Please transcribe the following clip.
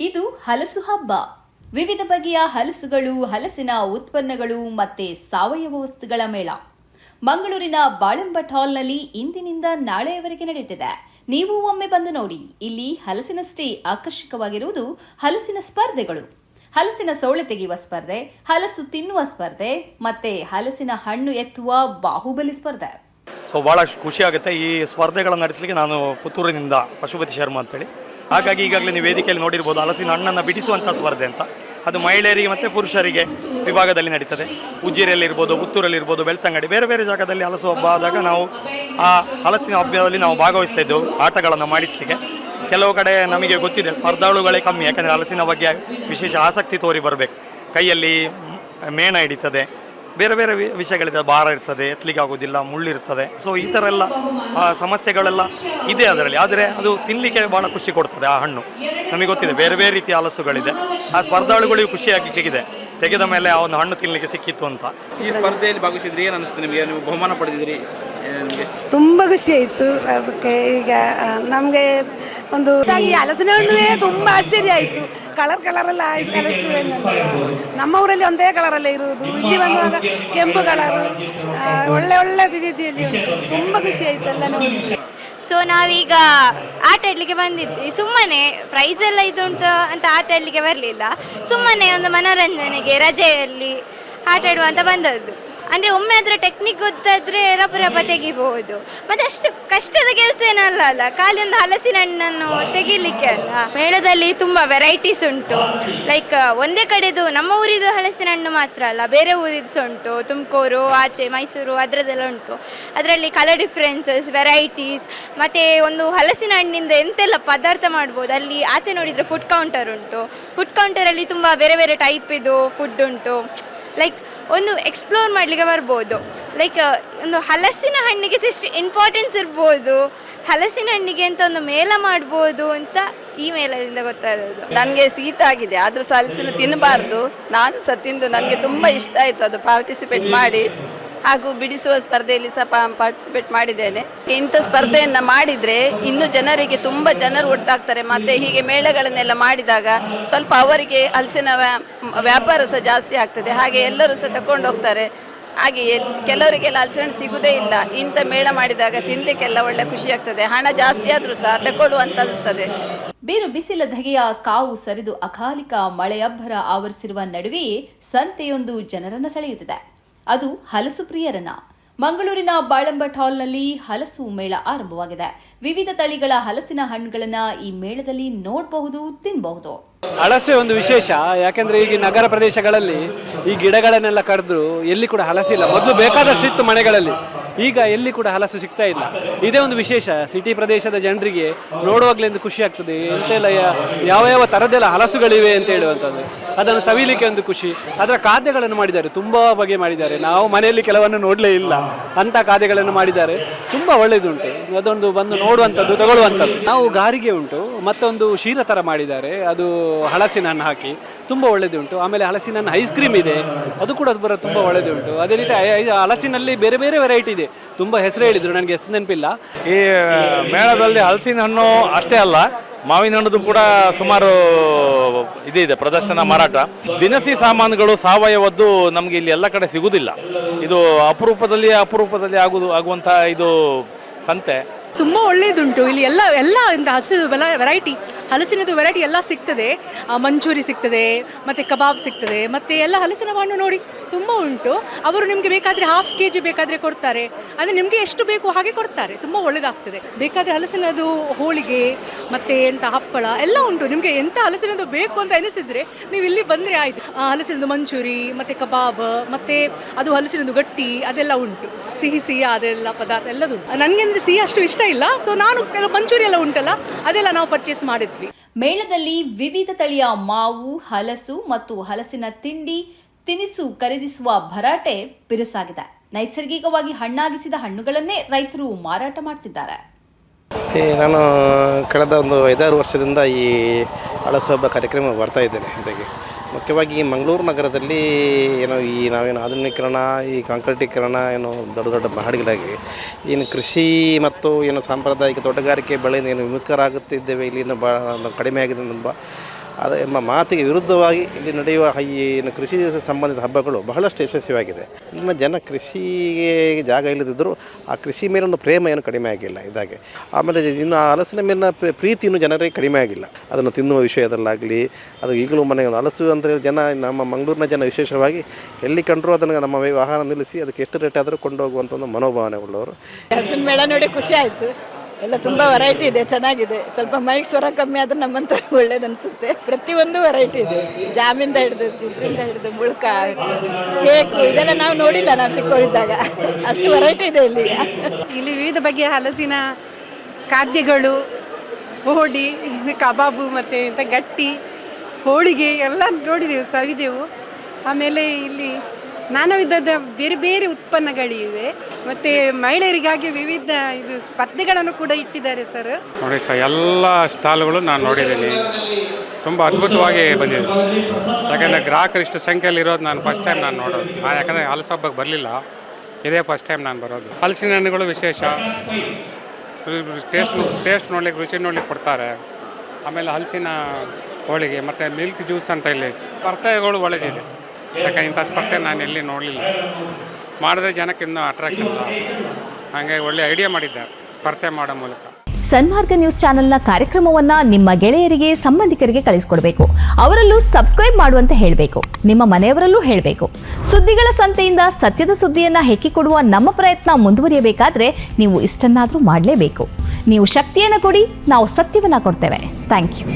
ಇದು ಹಲಸು ಹಬ್ಬ. ವಿವಿಧ ಬಗೆಯ ಹಲಸುಗಳು, ಹಲಸಿನ ಉತ್ಪನ್ನಗಳು ಮತ್ತೆ ಸಾವಯವ ವಸ್ತುಗಳ ಮೇಳ. ಮಂಗಳೂರಿನ ಬಾಳೆಂಬಟ್ ಹಾಲ್ನಲ್ಲಿ ಇಂದಿನಿಂದ ನಾಳೆಯವರೆಗೆ ನಡೆಯುತ್ತಿದೆ. ನೀವು ಒಮ್ಮೆ ಬಂದು ನೋಡಿ. ಇಲ್ಲಿ ಹಲಸಿನಷ್ಟೇ ಆಕರ್ಷಕವಾಗಿರುವುದು ಹಲಸಿನ ಸ್ಪರ್ಧೆಗಳು. ಹಲಸಿನ ಸೋಳೆ ತೆಗೆಯುವ ಸ್ಪರ್ಧೆ, ಹಲಸು ತಿನ್ನುವ ಸ್ಪರ್ಧೆ, ಮತ್ತೆ ಹಲಸಿನ ಹಣ್ಣು ಎತ್ತುವ ಬಾಹುಬಲಿ ಸ್ಪರ್ಧೆ. ಸೊ ಭಾಳ ಖುಷಿ ಆಗುತ್ತೆ ಈ ಸ್ಪರ್ಧೆಗಳನ್ನು ನಡೆಸಲಿಕ್ಕೆ ನಾನು ಪುತ್ತೂರಿನಿಂದ ಪಶುಪತಿ ಶರ್ಮಾ ಅಂತೇಳಿ. ಹಾಗಾಗಿ ಈಗಾಗಲೇ ನೀವು ವೇದಿಕೆಯಲ್ಲಿ ನೋಡಿರ್ಬೋದು ಹಲಸಿನ ಹಣ್ಣನ್ನು ಬಿಡಿಸುವಂಥ ಸ್ಪರ್ಧೆ ಅಂತ. ಅದು ಮಹಿಳೆಯರಿಗೆ ಮತ್ತು ಪುರುಷರಿಗೆ ವಿಭಾಗದಲ್ಲಿ ನಡೀತದೆ. ಉಜ್ಜಿರಿಯಲ್ಲಿರ್ಬೋದು ಪುತ್ತೂರಲ್ಲಿರ್ಬೋದು ಬೆಳ್ತಂಗಡಿ, ಬೇರೆ ಬೇರೆ ಜಾಗದಲ್ಲಿ ಹಲಸು ಹಬ್ಬ ಆದಾಗ ನಾವು ಆ ಹಲಸಿನ ಹಬ್ಬದಲ್ಲಿ ನಾವು ಭಾಗವಹಿಸ್ತಾ ಇದ್ದೆವು, ಆಟಗಳನ್ನು ಮಾಡಿಸಲಿಕ್ಕೆ. ಕೆಲವು ಕಡೆ ನಮಗೆ ಗೊತ್ತಿದೆ, ಸ್ಪರ್ಧಾಳುಗಳೇ ಕಮ್ಮಿ, ಯಾಕಂದರೆ ಹಲಸಿನ ಬಗ್ಗೆ ವಿಶೇಷ ಆಸಕ್ತಿ ತೋರಿ ಬರಬೇಕು. ಕೈಯಲ್ಲಿ ಮೇಣ ಹಿಡಿತದೆ ಬೇರೆ ಬೇರೆ ವಿ- ವಿಷಯಗಳಿದೆ. ಭಾರ ಇರ್ತದೆ ಎತ್ತಲಿಕ್ಕೆ ಆಗೋದಿಲ್ಲ ಮುಳ್ಳಿರ್ತದೆ. ಸೊ ಈ ಥರ ಎಲ್ಲ ಸಮಸ್ಯೆಗಳೆಲ್ಲ ಇದೆ ಅದರಲ್ಲಿ. ಆದರೆ ಅದು ತಿನ್ನಲಿಕ್ಕೆ ಭಾಳ ಖುಷಿ ಕೊಡ್ತದೆ ಆ ಹಣ್ಣು. ನಮಗೆ ಗೊತ್ತಿದೆ. ಬೇರೆ ಬೇರೆ ರೀತಿಯ ಹಲಸುಗಳಿದೆ ಆ ಸ್ಪರ್ಧಾಳುಗಳಿಗೂ ಖುಷಿ ಆಗಲಿಕ್ಕಿದೆ ತೆಗೆದ ಮೇಲೆ ಆ ಒಂದು ಹಣ್ಣು ತಿನ್ನಲಿಕ್ಕೆ ಸಿಕ್ಕಿತ್ತು ಅಂತ. ಈ ಸ್ಪರ್ಧೆಯಲ್ಲಿ ಭಾಗವಹಿಸಿದ್ರೆ ಏನು ಅನಿಸ್ತು ನಿಮಗೆ? ನೀವು ಬಹುಮಾನ ಪಡೆದಿದ್ದೀರಿ. ನಿಮಗೆ ತುಂಬ ಖುಷಿ ಆಯಿತು. ಅದಕ್ಕೆ ಈಗ ನಮಗೆ ಒಂದು ಈ ಹಲಸಿನ ಹಣ್ಣುವೇ ತುಂಬ ಆಶ್ಚರ್ಯ ಆಯಿತು. ಕಲರ್ ಕಲರ್ ಎಲ್ಲ ಹಲಸು ಹಣ್ಣು. ನಮ್ಮ ಊರಲ್ಲಿ ಒಂದೇ ಕಲರಲ್ಲೇ ಇರುವುದು. ಇಲ್ಲಿ ಬಂದಾಗ ಕೆಂಪು ಕಲರು ಒಳ್ಳೆ ಒಳ್ಳೆ ರೀತಿಯಲ್ಲಿ ಉಂಟು. ತುಂಬ ಖುಷಿ ಆಯಿತು ಎಲ್ಲ ಸೊ ನಾವೀಗ ಆಟ ಆಡಲಿಕ್ಕೆ ಬಂದಿದ್ವಿ. ಸುಮ್ಮನೆ ಪ್ರೈಸ್ ಎಲ್ಲ ಇದುಂಟು ಅಂತ ಆಟ ಬರಲಿಲ್ಲ. ಸುಮ್ಮನೆ ಒಂದು ಮನೋರಂಜನೆಗೆ ರಜೆಯಲ್ಲಿ ಆಟ ಆಡುವ ಅಂತ ಬಂದದ್ದು. ಅಂದರೆ ಒಮ್ಮೆ ಅದರ ಟೆಕ್ನಿಕ್ ಗೊತ್ತಾದರೆ ರಪ ರಪ ತೆಗಿಬಹುದು ಮತ್ತೆ ಅಷ್ಟು ಕಷ್ಟದ ಕೆಲಸ ಏನಲ್ಲ ಅಲ್ಲ ಖಾಲಿ ಒಂದು ಹಲಸಿನ ಹಣ್ಣನ್ನು ತೆಗಿಲಿಕ್ಕೆ ಅಲ್ಲ. ಮೇಳದಲ್ಲಿ ತುಂಬ ವೆರೈಟೀಸ್ ಉಂಟು. ಲೈಕ್ ಒಂದೇ ಕಡೆದು ನಮ್ಮ ಊರಿದು ಹಲಸಿನ ಹಣ್ಣು ಮಾತ್ರ ಅಲ್ಲ, ಬೇರೆ ಊರಿದು ಸಹ ಉಂಟು. ತುಮಕೂರು, ಆಚೆ ಮೈಸೂರು ಅದರದೆಲ್ಲ ಉಂಟು. ಅದರಲ್ಲಿ ಕಲರ್ ಡಿಫ್ರೆನ್ಸಸ್ ವೆರೈಟೀಸ್ ಮತ್ತು ಒಂದು ಹಲಸಿನ ಹಣ್ಣಿಂದ ಎಂತೆಲ್ಲ ಪದಾರ್ಥ ಮಾಡ್ಬೋದು. ಅಲ್ಲಿ ಆಚೆ ನೋಡಿದರೆ ಫುಡ್ ಕೌಂಟರ್ ಉಂಟು. ಫುಡ್ ಕೌಂಟರಲ್ಲಿ ತುಂಬ ಬೇರೆ ಬೇರೆ ಟೈಪ್ ಇದು ಫುಡ್ ಉಂಟು. ಲೈಕ್ ಒಂದು ಎಕ್ಸ್ಪ್ಲೋರ್ ಮಾಡಲಿಕ್ಕೆ ಬರ್ಬೋದು. ಲೈಕ್ ಒಂದು ಹಲಸಿನ ಹಣ್ಣಿಗೆ ಎಷ್ಟು ಇಂಪಾರ್ಟೆನ್ಸ್ ಇರ್ಬೋದು. ಹಲಸಿನ ಹಣ್ಣಿಗೆ ಅಂತ ಒಂದು ಮೇಲ ಮಾಡ್ಬೋದು ಅಂತ ಈ ಮೇಲದಿಂದ ಗೊತ್ತಾಗೋದು ನನಗೆ ಶೀತ ಆಗಿದೆ, ಆದರೂ ಸಹ ಹಲಸಿನ ತಿನ್ನಬಾರ್ದು ನಾನು ಸಹ ತಿಂದು, ನನಗೆ ತುಂಬ ಇಷ್ಟ ಆಯಿತು ಅದು ಪಾರ್ಟಿಸಿಪೇಟ್ ಮಾಡಿ. ಹಾಗೂ ಬಿಡಿಸುವ ಸ್ಪರ್ಧೆಯಲ್ಲಿ ಸಹ ಪಾರ್ಟಿಸಿಪೇಟ್ ಮಾಡಿದ್ದೇನೆ. ಇಂಥ ಸ್ಪರ್ಧೆಯನ್ನು ಮಾಡಿದರೆ ಇನ್ನು ಜನರಿಗೆ ತುಂಬ ಜನರು ಒಟ್ಟಾಗ್ತಾರೆ. ಮತ್ತೆ ಹೀಗೆ ಮೇಳಗಳನ್ನೆಲ್ಲ ಮಾಡಿದಾಗ ಸ್ವಲ್ಪ ಅವರಿಗೆ ಹಲಸಿನ ವ್ಯಾ- ವ್ಯಾಪಾರ ಸಹ ಜಾಸ್ತಿ ಆಗ್ತದೆ. ಹಾಗೆ ಎಲ್ಲರೂ ಸಹ ತಕೊಂಡು ಹೋಗ್ತಾರೆ. ಹಾಗೆ ಕೆಲವರಿಗೆಲ್ಲ ಹಲಸಿನ ಸಿಗುದೇ ಇಲ್ಲ. ಇಂಥ ಮೇಳ ಮಾಡಿದಾಗ ತಿನ್ಲಿಕ್ಕೆಲ್ಲ ಒಳ್ಳೆ ಖುಷಿ ಆಗ್ತದೆ. ಹಣ ಜಾಸ್ತಿ ಆದರೂ ಸಹ ತಗೊಳ್ಳುವಂತ ಅನಿಸ್ತದೆ. ಬೀರು ಬಿಸಿಲ ಧಗೆಯ ಕಾವು ಸರಿದು ಅಕಾಲಿಕ ಮಳೆಯಬ್ಬರ ಆವರಿಸಿರುವ ನಡುವೆಯೇ ಸಂತೆಯೊಂದು ಜನರನ್ನು ಸೆಳೆಯುತ್ತಿದೆ. ಅದು ಹಲಸು ಪ್ರಿಯರನ. ಮಂಗಳೂರಿನ ಬಾಳಂಬಟ್ ಹಾಲ್ನಲ್ಲಿ ಹಲಸು ಮೇಳ ಆರಂಭವಾಗಿದೆ. ವಿವಿಧ ತಳಿಗಳ ಹಲಸಿನ ಹಣ್ಣುಗಳನ್ನ ಈ ಮೇಳದಲ್ಲಿ ನೋಡಬಹುದು ತಿನ್ನಬಹುದು ಹಲಸೆ ಒಂದು ವಿಶೇಷ, ಯಾಕೆಂದ್ರೆ ಈಗ ನಗರ ಪ್ರದೇಶಗಳಲ್ಲಿ ಈ ಗಿಡಗಳನ್ನೆಲ್ಲ ಕಡಿದ್ರು ಎಲ್ಲಿ ಕೂಡ ಹಲಸಿಲ್ಲ. ಮೊದಲು ಬೇಕಾದಷ್ಟು ಇತ್ತು ಮನೆಗಳಲ್ಲಿ. ಈಗ ಎಲ್ಲಿ ಕೂಡ ಹಲಸು ಸಿಗ್ತಾ ಇಲ್ಲ. ಇದೇ ಒಂದು ವಿಶೇಷ, ಸಿಟಿ ಪ್ರದೇಶದ ಜನರಿಗೆ ನೋಡುವಾಗಲೇ ಒಂದು ಖುಷಿ ಆಗ್ತದೆ. ಎಂತೆಲ್ಲ ಯಾವ ಯಾವ ಥರದ್ದೆಲ್ಲ ಹಲಸುಗಳಿವೆ ಅಂತ ಹೇಳುವಂಥದ್ದು. ಅದನ್ನು ಸವಿಲಿಕ್ಕೆ ಒಂದು ಖುಷಿ. ಅದರ ಖಾದ್ಯಗಳನ್ನು ಮಾಡಿದ್ದಾರೆ. ತುಂಬ ಬಗೆ ಮಾಡಿದ್ದಾರೆ. ನಾವು ಮನೆಯಲ್ಲಿ ಕೆಲವನ್ನು ನೋಡಲೇ ಇಲ್ಲ. ಅಂತ ಖಾದ್ಯಗಳನ್ನು ಮಾಡಿದ್ದಾರೆ. ತುಂಬ ಒಳ್ಳೆಯದುಂಟು. ಅದೊಂದು ಬಂದು ನೋಡುವಂಥದ್ದು ತಗೊಳ್ಳುವಂಥದ್ದು. ನಾವು ಗಾರಿಗೆ ಉಂಟು ಮತ್ತೊಂದು ಶೀರ ಥರ ಮಾಡಿದ್ದಾರೆ. ಅದು ಹಲಸಿನ ಹಣ್ಣು ಹಾಕಿ ತುಂಬ ಒಳ್ಳೆಯದುಂಟು ಆಮೇಲೆ ಹಲಸಿನ ಹಣ್ಣು ಐಸ್ ಕ್ರೀಮ್ ಇದೆ. ಅದು ಕೂಡ ಬರೋ ತುಂಬ ಒಳ್ಳೆಯದುಂಟು ಅದೇ ರೀತಿ ಹಲಸಿನಲ್ಲಿ ಬೇರೆ ಬೇರೆ ವೆರೈಟಿ ಇದೆ. ತುಂಬ ಹೆಸರು ಹೇಳಿದರು ನನಗೆ ಹೆಸರು ನೆನಪಿಲ್ಲ. ಈ ಮೇಳದಲ್ಲಿ ಹಲಸಿನ ಹಣ್ಣು ಅಷ್ಟೇ ಅಲ್ಲ ಮಾವಿನ ಹಣ್ಣದು ಕೂಡ ಸುಮಾರು ಇದಿದೆ ಪ್ರದರ್ಶನ ಮಾರಾಟ. ದಿನಸಿ ಸಾಮಾನುಗಳು ಸಾವಯವದ್ದು ನಮಗೆ ಇಲ್ಲಿ ಎಲ್ಲ ಕಡೆ ಸಿಗುವುದಿಲ್ಲ ಇದು ಅಪರೂಪದಲ್ಲಿ ಅಪರೂಪದಲ್ಲಿ ಆಗುವುದು ಆಗುವಂಥ ಇದು ಸಂತೆ ತುಂಬ ಒಳ್ಳೆಯದುಂಟು ಇಲ್ಲಿ ಎಲ್ಲ ಎಲ್ಲ ಇಂಥ ಹಸಿರು ವೆರೈಟಿ ಹಲಸಿನದು ವೆರೈಟಿ ಎಲ್ಲ ಸಿಗ್ತದೆ. ಮಂಚೂರಿ ಸಿಗ್ತದೆ, ಮತ್ತು ಕಬಾಬ್ ಸಿಗ್ತದೆ, ಮತ್ತು ಎಲ್ಲ ಹಲಸಿನ ಹಣ್ಣು ನೋಡಿ ತುಂಬ ಉಂಟು. ಅವರು ನಿಮಗೆ ಬೇಕಾದರೆ ಹಾಫ್ ಕೆ ಜಿ ಬೇಕಾದರೆ ಕೊಡ್ತಾರೆ. ಅಂದರೆ ನಿಮಗೆ ಎಷ್ಟು ಬೇಕು ಹಾಗೆ ಕೊಡ್ತಾರೆ. ತುಂಬ ಒಳ್ಳೆಯದಾಗ್ತದೆ ಬೇಕಾದರೆ ಹಲಸಿನದು ಹೋಳಿಗೆ, ಮತ್ತು ಎಂಥ ಹಪ್ಪಳ ಎಲ್ಲ ಉಂಟು. ನಿಮಗೆ ಎಂಥ ಹಲಸಿನದು ಬೇಕು ಅಂತ ಎನಿಸಿದರೆ ನೀವು ಇಲ್ಲಿ ಬಂದರೆ ಆಯಿತು. ಹಲಸಿನದು ಮಂಚೂರಿ, ಮತ್ತು ಕಬಾಬ್, ಮತ್ತು ಅದು ಹಲಸಿನದು ಗಟ್ಟಿ, ಅದೆಲ್ಲ ಉಂಟು. ಸಿಹಿ ಸಿಹಿ ಅದೆಲ್ಲ ಪದಾರ್ಥ ಎಲ್ಲದು ನನಗೆ ಅಂದರೆ ಸಿಹಿ ಅಷ್ಟು ಇಷ್ಟ ಇಲ್ಲ. ಸೊ ನಾನು ಕೆಲವು ಮಂಚೂರಿ ಎಲ್ಲ ಉಂಟಲ್ಲ, ಅದೆಲ್ಲ ನಾವು ಪರ್ಚೇಸ್ ಮೇಳದಲ್ಲಿ ವಿವಿಧ ತಳಿಯ ಮಾವು, ಹಲಸು ಮತ್ತು ಹಲಸಿನ ತಿಂಡಿ, ತಿನಿಸು ಖರೀದಿಸುವ ಭರಾಟೆ ಬಿರುಸಾಗಿದೆ. ನೈಸರ್ಗಿಕವಾಗಿ ಹಣ್ಣಾಗಿಸಿದ ಹಣ್ಣುಗಳನ್ನೇ ರೈತರು ಮಾರಾಟ ಮಾಡ್ತಿದ್ದಾರೆ. ನಾನು ಕಳೆದ ಒಂದು ಐದಾರು ವರ್ಷದಿಂದ ಈ ಹಬ್ಬ ಕಾರ್ಯಕ್ರಮ ಬರ್ತಾ ಇದ್ದೇನೆ ಅದಕ್ಕೆ ಮುಖ್ಯವಾಗಿ ಮಂಗಳೂರು ನಗರದಲ್ಲಿ ಏನೋ ಈ ನಾವೇನು ಆಧುನೀಕರಣ, ಈ ಕಾಂಕ್ರೀಟೀಕರಣ ಏನೋ ದೊಡ್ಡ ದೊಡ್ಡ ಮಹಡಿಗಳಾಗಿ ಏನು ಕೃಷಿ ಮತ್ತು ಏನು ಸಾಂಪ್ರದಾಯಿಕ ತೋಟಗಾರಿಕೆ ಬೆಳೆಯಿಂದ ಏನು ವಿಮುಖರಾಗುತ್ತಿದ್ದೇವೆ, ಇಲ್ಲಿನ ಭಾಳ ಕಡಿಮೆ ಆಗಿದೆ ಎಂಬ ಅದ ಎಂಬ ಮಾತಿಗೆ ವಿರುದ್ಧವಾಗಿ ಇಲ್ಲಿ ನಡೆಯುವ ಈ ಕೃಷಿ ಸಂಬಂಧಿತ ಹಬ್ಬಗಳು ಬಹಳಷ್ಟು ಯಶಸ್ವಿಯಾಗಿದೆ. ಇಲ್ಲಿನ ಜನ ಕೃಷಿಗೆ ಜಾಗ ಇಲ್ಲದಿದ್ದರೂ ಆ ಕೃಷಿ ಮೇಲೊಂದು ಪ್ರೇಮ ಏನು ಕಡಿಮೆ ಆಗಿಲ್ಲ ಇದಾಗೆ. ಆಮೇಲೆ ಇನ್ನು ಆ ಹಲಸಿನ ಮೇಲಿನ ಪ್ರೀತಿಯನ್ನು ಜನರಿಗೆ ಕಡಿಮೆ ಆಗಿಲ್ಲ. ಅದನ್ನು ತಿನ್ನುವ ವಿಷಯದಲ್ಲಾಗಲಿ, ಅದು ಈಗಲೂ ಮನೆಗೆ ಹಲಸು ಅಂದರೆ ಜನ ನಮ್ಮ ಮಂಗಳೂರಿನ ಜನ ವಿಶೇಷವಾಗಿ ಎಲ್ಲಿ ಕಂಡರೂ ಅದನ್ನು ನಮ್ಮ ವಾಹನ ನಿಲ್ಲಿಸಿ ಅದಕ್ಕೆ ಎಷ್ಟು ರೇಟ್ ಆದರೂ ಕೊಂಡೋಗುವಂಥ ಒಂದು ಮನೋಭಾವನೆ ಉಳ್ಳವರು. ಹಲಸಿನ ಮೇಳ ನೋಡಿ ಖುಷಿ ಆಯಿತು. ಎಲ್ಲ ತುಂಬ ವೆರೈಟಿ ಇದೆ, ಚೆನ್ನಾಗಿದೆ. ಸ್ವಲ್ಪ ಮೈಕ್ ಸ್ವರ ಕಮ್ಮಿ ಆದ್ರೆ ನಮ್ಮಂತ ಒಳ್ಳೇದು ಅನಿಸುತ್ತೆ. ಪ್ರತಿಯೊಂದು ವೆರೈಟಿ ಇದೆ. ಜಾಮಿಂದ ಹಿಡಿದು ಜೂತ್ರಿಂದ ಹಿಡಿದು, ಮುಳ್ಕ ಕೇಕು ಇದೆಲ್ಲ ನಾವು ನೋಡಿಲ್ಲ ನಾವು ಚಿಕ್ಕವರಿದ್ದಾಗ. ಅಷ್ಟು ವೆರೈಟಿ ಇದೆ ಇಲ್ಲಿ. ಇಲ್ಲಿ ವಿವಿಧ ಬಗೆಯ ಹಲಸಿನ ಖಾದ್ಯಗಳು ಹೋಡಿ ಕಬಾಬು ಮತ್ತು ಇಂಥ ಗಟ್ಟಿ, ಹೋಳಿಗೆ ಎಲ್ಲ ನೋಡಿದೆವು, ಸವಿದೆವು. ಆಮೇಲೆ ಇಲ್ಲಿ ನಾನಾ ವಿಧದ ಬೇರೆ ಬೇರೆ ಉತ್ಪನ್ನಗಳಿವೆ. ಮತ್ತು ಮಹಿಳೆಯರಿಗಾಗಿ ವಿವಿಧ ಇದು ಸ್ಪರ್ಧೆಗಳನ್ನು ಕೂಡ ಇಟ್ಟಿದ್ದಾರೆ ಸರ್. ನೋಡಿ ಸರ್, ಎಲ್ಲ ಸ್ಟಾಲ್ಗಳು ನಾನು ನೋಡಿದ್ದೀನಿ. ತುಂಬ ಅದ್ಭುತವಾಗಿ ಬಂದಿದೆ. ಯಾಕಂದರೆ ಗ್ರಾಹಕರು ಇಷ್ಟು ಸಂಖ್ಯೆಯಲ್ಲಿ ಇರೋದು ನಾನು ಫಸ್ಟ್ ಟೈಮ್ ನಾನು ನೋಡೋದು. ನಾನು ಯಾಕಂದರೆ ಹಲಸು ಹಬ್ಬಕ್ಕೆ ಬರಲಿಲ್ಲ. ಇದೇ ಫಸ್ಟ್ ಟೈಮ್ ನಾನು ಬರೋದು. ಹಲಸಿನ ಹಣ್ಣುಗಳು ವಿಶೇಷ. ಟೇಸ್ಟ್ ಟೇಸ್ಟ್ ನೋಡ್ಲಿಕ್ಕೆ, ರುಚಿ ನೋಡ್ಲಿಕ್ಕೆ ಕೊಡ್ತಾರೆ. ಆಮೇಲೆ ಹಲಸಿನ ಹೋಳಿಗೆ, ಮತ್ತು ಮಿಲ್ಕ್ ಜ್ಯೂಸ್ ಅಂತ ಇಲ್ಲಿ ಸ್ಪರ್ಧೆಗಳು ಒಳಗಿದೆ. ಯಾಕಂದ್ರೆ ಇಂಥ ಸ್ಪರ್ಧೆ ನಾನು ಎಲ್ಲಿ ನೋಡಲಿಲ್ಲ. ಮಾಡಿದ್ರೆ ಜನಕ್ಕೆ ಇನ್ನೂ ಅಟ್ರಾಕ್ಷನ್ ಹಾಗೆ ಒಳ್ಳೆ ಐಡಿಯಾ ಮಾಡಿದ್ದಾರೆ, ಸ್ಪರ್ಧೆ ಮಾಡೋ ಮೂಲಕ. ಸನ್ಮಾರ್ಗ ನ್ಯೂಸ್ ಚಾನೆಲ್ನ ಕಾರ್ಯಕ್ರಮವನ್ನ ನಿಮ್ಮ ಗೆಳೆಯರಿಗೆ, ಸಂಬಂಧಿಕರಿಗೆ ಕಳಿಸ್ಕೊಡ್ಬೇಕು. ಅವರಲ್ಲೂ ಸಬ್ಸ್ಕ್ರೈಬ್ ಮಾಡುವಂತೆ ಹೇಳಬೇಕು. ನಿಮ್ಮ ಮನೆಯವರಲ್ಲೂ ಹೇಳಬೇಕು. ಸುದ್ದಿಗಳ ಸಂತೆಯಿಂದ ಸತ್ಯದ ಸುದ್ದಿಯನ್ನ ಹೆಕ್ಕಿಕೊಡುವ ನಮ್ಮ ಪ್ರಯತ್ನ ಮುಂದುವರಿಯಬೇಕಾದ್ರೆ ನೀವು ಇಷ್ಟನ್ನಾದರೂ ಮಾಡಲೇಬೇಕು. ನೀವು ಶಕ್ತಿಯನ್ನು ಕೊಡಿ, ನಾವು ಸತ್ಯವನ್ನ ಕೊಡ್ತೇವೆ. Thank you